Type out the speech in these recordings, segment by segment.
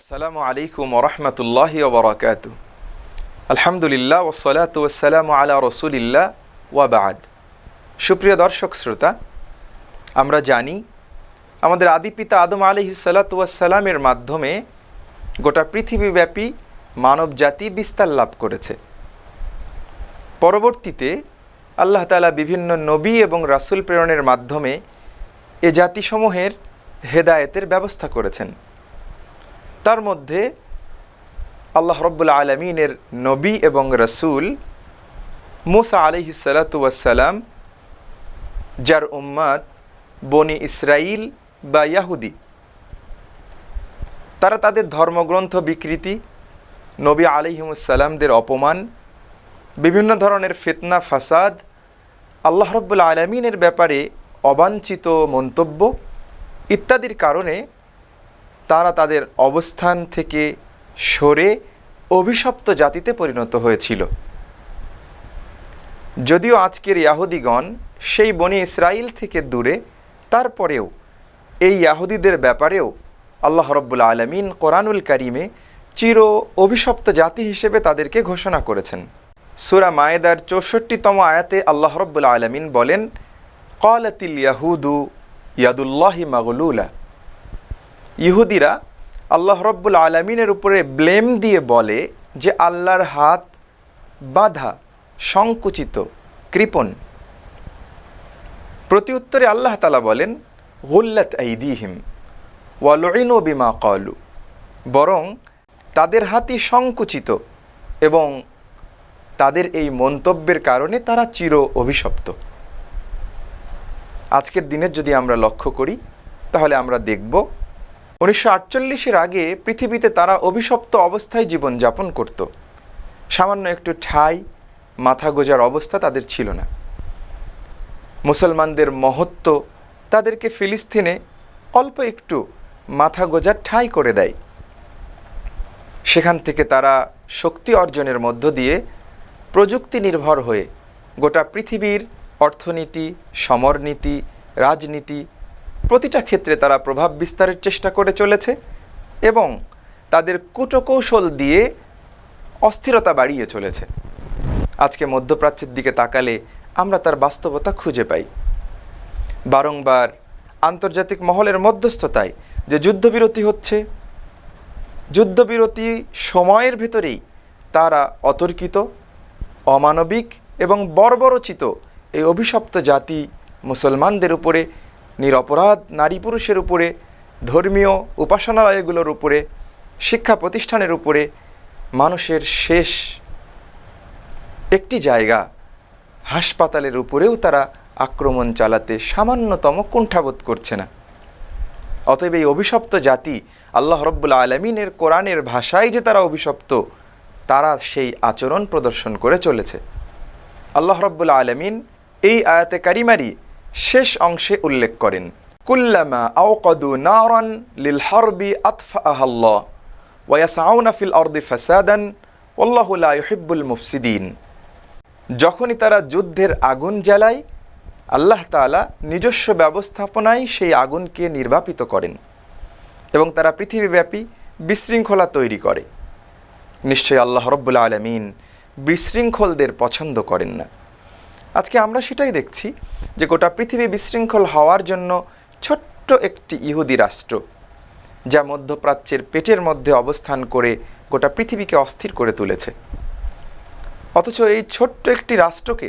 আসসালামু আলাইকুম ওরহমতুল্লাহি ওবরাকাত আলহামদুলিল্লাহ ওসলাত ওসালাম আলা রসুলিল্লাহ ওয়াবাদ সুপ্রিয় দর্শক, শ্রোতা, আমরা জানি আমাদের আদি পিতা আদম আলিহি সালাতামের মাধ্যমে গোটা পৃথিবীব্যাপী মানব জাতি বিস্তার লাভ করেছে। পরবর্তীতে আল্লাহ তালা বিভিন্ন নবী এবং রাসূল প্রেরণের মাধ্যমে এ জাতিসমূহের হেদায়েতের ব্যবস্থা করেছেন। তার মধ্যে আল্লাহ রব্বুল আলমিনের নবী এবং রসুল মুসা আলিহি সালাতাম যার উম্মাদ বনি ইসরাইল বা ইয়াহুদি। তারা তাদের ধর্মগ্রন্থ বিকৃতি, নবী আলিহিমুসাল্লামদের অপমান, বিভিন্ন ধরনের ফিতনা, ফাসাদ, আল্লাহ রব্বুল আলমিনের ব্যাপারে অবাঞ্ছিত মন্তব্য ইত্যাদির কারণে তারা তাদের অবস্থান থেকে সরে অভিশপ্ত জাতিতে পরিণত হয়েছিল। যদিও আজকের ইয়াহুদিগণ সেই বনি ইসরায়েল থেকে দূরে, তারপরেও এই ইয়াহুদিদের ব্যাপারেও আল্লাহ রব্বুল আলমিন কোরআনুল কারিমে চির অভিশপ্ত জাতি হিসেবে তাদেরকে ঘোষণা করেছেন। সুরা মায়েদার চৌষট্টিতম আয়াতে আল্লাহ রব্বুল আলমিন বলেন, কলাতিল ইয়াহুদু ইয়াদুল্লাহি মাগলুলা। ইহুদিরা আল্লাহ রব্বুল আলমিনের উপরে ব্লেম দিয়ে বলে যে আল্লাহর হাত বাধা, সংকুচিত, কৃপণ। প্রতি উত্তরে আল্লাহ তালা বলেন, গুল্লাত আইদিহিম ওয়ালইন বিমা কলু বরং তাদের হাতই সংকুচিত এবং তাদের এই মন্তব্যের কারণে তারা চির অভিশপ্ত। আজকের দিনের যদি আমরা লক্ষ্য করি, তাহলে আমরা দেখব উনিশশো আটচল্লিশের আগে পৃথিবীতে তারা অভিশপ্ত অবস্থায় জীবনযাপন করত। সামান্য একটু ঠাই, মাথা গোজার অবস্থা তাদের ছিল না। মুসলমানদের মহত্ব তাদেরকে ফিলিস্তিনে অল্প একটু মাথা গোজার ঠাই করে দেয়। সেখান থেকে তারা শক্তি অর্জনের মধ্য দিয়ে প্রযুক্তি নির্ভর হয়ে গোটা পৃথিবীর অর্থনীতি, সমরনীতি, রাজনীতি প্রতিটা ক্ষেত্রে তারা প্রভাব বিস্তারের চেষ্টা করে চলেছে এবং তাদের কুটকৌশল দিয়ে অস্থিরতা বাড়িয়ে চলেছে। আজকে মধ্যপ্রাচ্যের দিকে তাকালে আমরা তার বাস্তবতা খুঁজে পাই। বারংবার আন্তর্জাতিক মহলের মধ্যস্থতায় যে যুদ্ধবিরতি হচ্ছে, যুদ্ধবিরতি সময়ের ভেতরেই তারা অতর্কিত, অমানবিক এবং বর্বরচিত এই অভিশপ্ত জাতি মুসলমানদের উপরে নিরপরাধ নারী পুরুষের উপরে, ধর্মীয় উপাসনালয়গুলোর উপরে, শিক্ষা প্রতিষ্ঠানের উপরে মানুষের শেষ একটি জায়গা হাসপাতালের উপরেও তারা আক্রমণ চালাতে সামান্যতম কুণ্ঠাবোধ করছে না। অতএব এই অভিশপ্ত জাতি আল্লাহ রব্বুল আলমিনের কোরআনের ভাষায় যে তারা অভিশপ্ত, তারা সেই আচরণ প্রদর্শন করে চলেছে। আল্লাহ রব্বুল আলমিন এই আয়াতে কারিমারি শেষ অংশে উল্লেখ করেন, কুল্লামা আওকদু নারান লিল হরবি আতফা আহাল্লাহ ওয়াসাউনা ফিল অর্দি ফাসাদান ওল্লাহুল্লাহ ইহিব্বুল মুফসিদিন। যখনই তারা যুদ্ধের আগুন জ্বালায়, আল্লাহ তালা নিজস্ব ব্যবস্থাপনায় সেই আগুনকে নির্বাপিত করেন এবং তারা পৃথিবীব্যাপী বিশৃঙ্খলা তৈরি করে। নিশ্চয়ই আল্লাহ রব্বুল্লা আলমিন বিশৃঙ্খলদের পছন্দ করেন না। আজকে আমরা সেটাই দেখছি যে গোটা পৃথিবী বিশৃঙ্খল হওয়ার জন্য ছোট্ট একটি ইহুদি রাষ্ট্র, যা মধ্যপ্রাচ্যের পেটের মধ্যে অবস্থান করে গোটা পৃথিবীকে অস্থির করে তুলেছে। অথচ এই ছোট্ট একটি রাষ্ট্রকে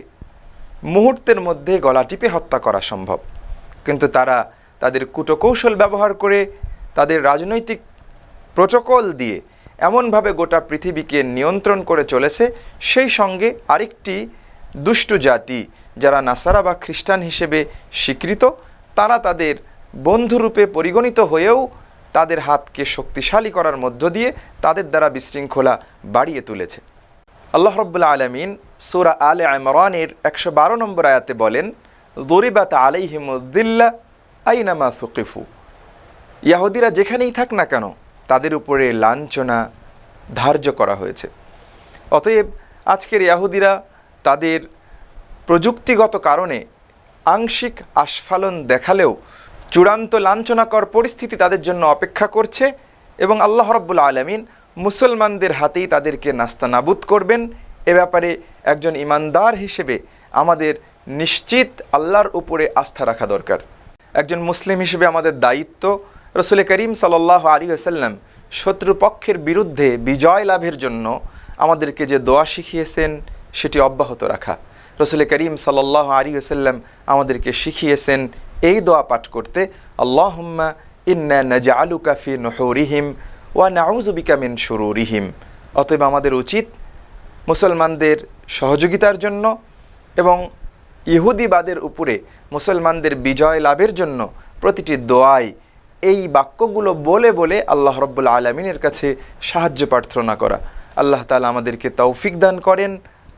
মুহূর্তের মধ্যে গলা টিপে হত্যা করা সম্ভব। কিন্তু তারা তাদের কুটকৌশল ব্যবহার করে তাদের রাজনৈতিক প্রোটোকল দিয়ে এমনভাবে গোটা পৃথিবীকে নিয়ন্ত্রণ করে চলেছে, সেই সঙ্গে আরেকটি দুষ্টু জাতি যারা নাসারা বা খ্রিস্টান হিসেবে স্বীকৃত, তারা তাদের বন্ধুরূপে পরিগণিত হয়েও তাদের হাতকে শক্তিশালী করার মধ্য দিয়ে তাদের দ্বারা বিশৃঙ্খলা বাড়িয়ে তুলেছে। আল্লাহ রব্বুল্লা আলমিন সুরা আলে আমরানের একশো বারো নম্বর আয়াতে বলেন, দরিবাত আলাইহিমুদ্দিল্লা আইনামা সুকিফু। ইয়াহুদিরা যেখানেই থাক না কেন, তাদের উপরে লাঞ্ছনা ধার্য করা হয়েছে। অতএব আজকের ইয়াহুদিরা তাদের প্রযুক্তিগত কারণে আংশিক আস্ফালন দেখালেও চূড়ান্ত লাঞ্ছনাকর পরিস্থিতি তাদের জন্য অপেক্ষা করছে এবং আল্লাহ রব্বুল আলমিন মুসলমানদের হাতেই তাদেরকে নাস্তানাবুদ করবেন। এ ব্যাপারে একজন ইমানদার হিসেবে আমাদের নিশ্চিত আল্লাহর উপরে আস্থা রাখা দরকার। একজন মুসলিম হিসেবে আমাদের দায়িত্ব রসুল করিম সাল্লাহ আলী আসাল্লাম শত্রুপক্ষের বিরুদ্ধে বিজয় লাভের জন্য আমাদেরকে যে দোয়া শিখিয়েছেন সেটি অব্যাহত রাখা। রসুল করিম সাল্লাহ আলী আসাল্লাম আমাদেরকে শিখিয়েছেন এই দোয়া পাঠ করতে, আল্লাহম্মা ইন্না নাজআলুকা ফি নুহুরিহিম ওয়া নাউযুবিকা মিন শুরুরিহিম। অতএব আমাদের উচিত মুসলমানদের সহযোগিতার জন্য এবং ইহুদিবাদের উপরে মুসলমানদের বিজয় লাভের জন্য প্রতিটি দোয়ায় এই বাক্যগুলো বলে বলে আল্লাহ রব্বুল আলমিনের কাছে সাহায্য প্রার্থনা করা। আল্লাহ তালা আমাদেরকে তৌফিক দান করেন